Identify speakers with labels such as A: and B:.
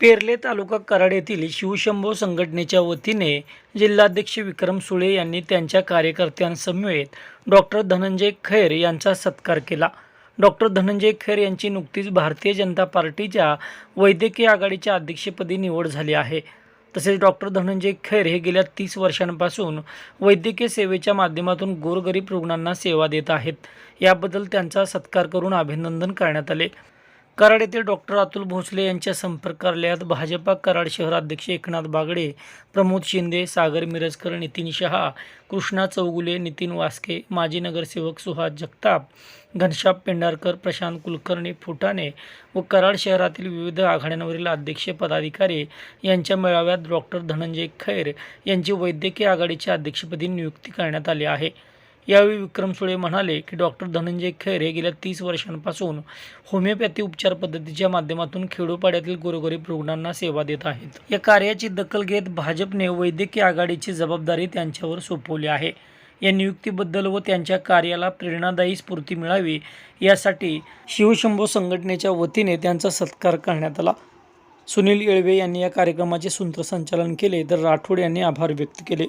A: पेरले तालुका कराड येथील शिवशंभो संघटनेच्या वतीने जिल्हाध्यक्ष विक्रम सुळे यांनी त्यांच्या कार्यकर्त्यांसमवेत डॉक्टर धनंजय खैर यांचा सत्कार केला. डॉक्टर धनंजय खैर यांची नुकतीच भारतीय जनता पार्टीच्या वैद्यकीय आघाडीच्या अध्यक्षपदी निवड झाली आहे. तसेच डॉक्टर धनंजय खैर हे गेल्या तीस वर्षांपासून वैद्यकीय सेवेच्या माध्यमातून गोरगरीब रुग्णांना सेवा देत आहेत. याबद्दल त्यांचा सत्कार करून अभिनंदन करण्यात आले. कराड येथील डॉक्टर अतुल भोसले यांच्या संपर्क कार्यालयात भाजपा कराड शहराध्यक्ष एकनाथ बागडे प्रमोद शिंदे सागर मिरजकर नितीन शहा कृष्णा चौगुले नितीन वास्के माजी नगरसेवक सुहास जगताप घनशाप पेंढारकर प्रशांत कुलकर्णी फुटाणे व कराड शहरातील विविध आघाड्यांवरील अध्यक्ष पदाधिकारी यांच्या मेळाव्यात डॉक्टर धनंजय खैर यांची वैद्यकीय आघाडीच्या अध्यक्षपदी नियुक्ती करण्यात आली आहे. यावेळी विक्रम सुळे म्हणाले की डॉक्टर धनंजय खैर हे गेल्या तीस वर्षांपासून होमिओपॅथी उपचार पद्धतीच्या माध्यमातून खेडोपाड्यातील गोरगरीब रुग्णांना सेवा देत आहेत. या कार्याची दखल घेत भाजपने वैद्यकीय आघाडीची जबाबदारी त्यांच्यावर सोपवली आहे. या नियुक्तीबद्दल व त्यांच्या कार्याला प्रेरणादायी स्फूर्ती मिळावी यासाठी शिवशंभो संघटनेच्या वतीने त्यांचा सत्कार करण्यात आला. सुनील येळवे यांनी या कार्यक्रमाचे सूत्रसंचालन केले तर राठोड यांनी आभार व्यक्त केले.